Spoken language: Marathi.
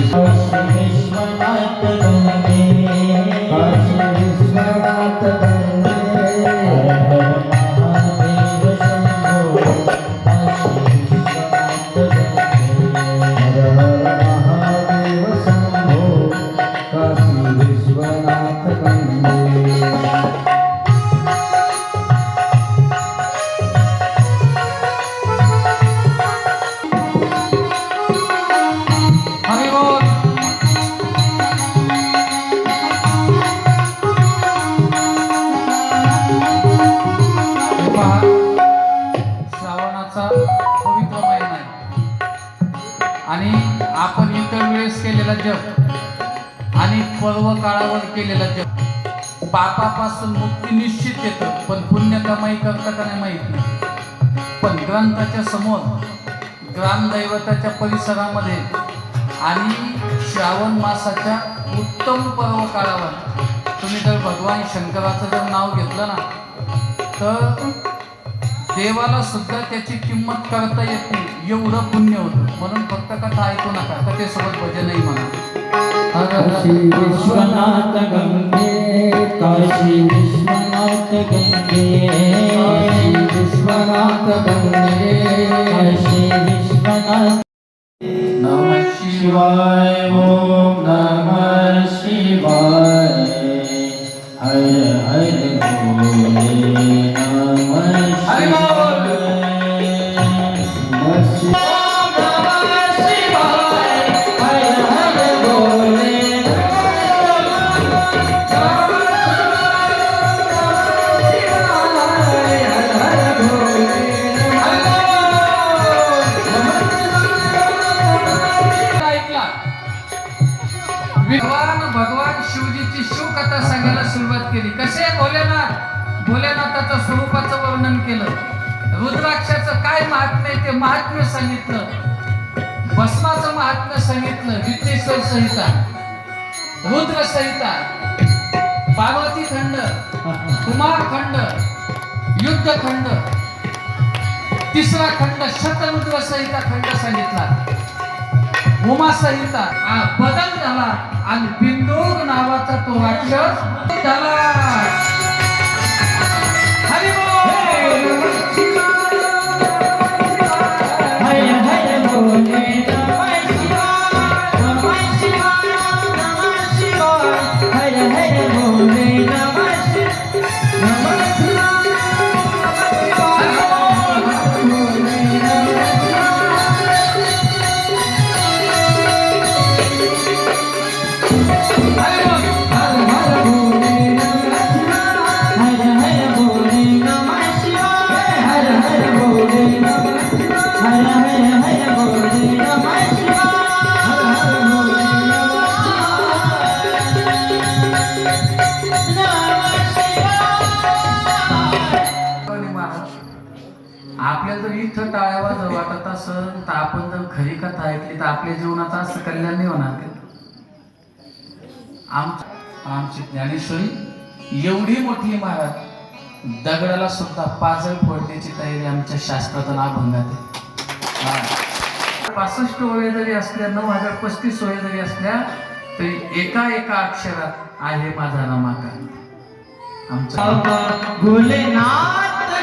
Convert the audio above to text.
काशी विश्वनाथ आणि आपण इतर वेळेस केलेला जप आणि पर्व काळावर केलेला जप. पापापासून मुक्ती निश्चित येतं पण पुण्य कमाई करता का नाही माहिती नाही. पण ग्रंथाच्या समोर ग्रामदैवताच्या परिसरामध्ये आणि श्रावण मासाच्या उत्तम पर्व काळावर तुम्ही जर भगवान शंकराचं जर नाव घेतलं ना तर देवाला सुद्धा त्याची किंमत करता येत नाही. एवढं पुण्य होतं. म्हणून फक्त कथा ऐकू नका. कथेसोबत भजनही म्हणा. विश्वनाथ गंगे काशी विश्वनाथ गंगे. काशी विश्वनाथ गंगे काशी विश्वनाथ नमः शिवाय भगवान भगवान शिवजीची शिवकथा सांगायला सुरुवात केली. कसे? भोलेनाथ. भोलेनाथाचं स्वरूपाचं वर्णन केलं. रुद्राक्षाचं काय महात्म्य आहे ते महात्म्य सांगितलं. भस्माचं महात्म्य सांगितलं. विद्येश्वर संहिता. रुद्र संहिता पार्वती खंड. कुमार खंड. युद्ध खंड. तिसरा खंड शतरुद्र संहिता खंड सांगितला. उमासहिता बदल झाला. आणि बिंदूर नावाचा तो राक्षस झाला. आपल्याला जर इथं टाळ्यावर वाटत असं तर आपण जर खरी कथा ऐकली तर आपल्या जीवनात असं कल्याण नाही होणार का? आमची ज्ञानेश्वरी एवढी मोठी महाराज दगडाला सुद्धा पाजळ फोडण्याची तयारी आमच्या शास्त्रातून अभंगात आहे. पासष्ट ओळी जरी असल्या नऊ हजार पस्तीस ओळी जरी असल्या तरी एका एका अक्षरात आहे माझा रमाकांत. आमचा भोलेनाथ.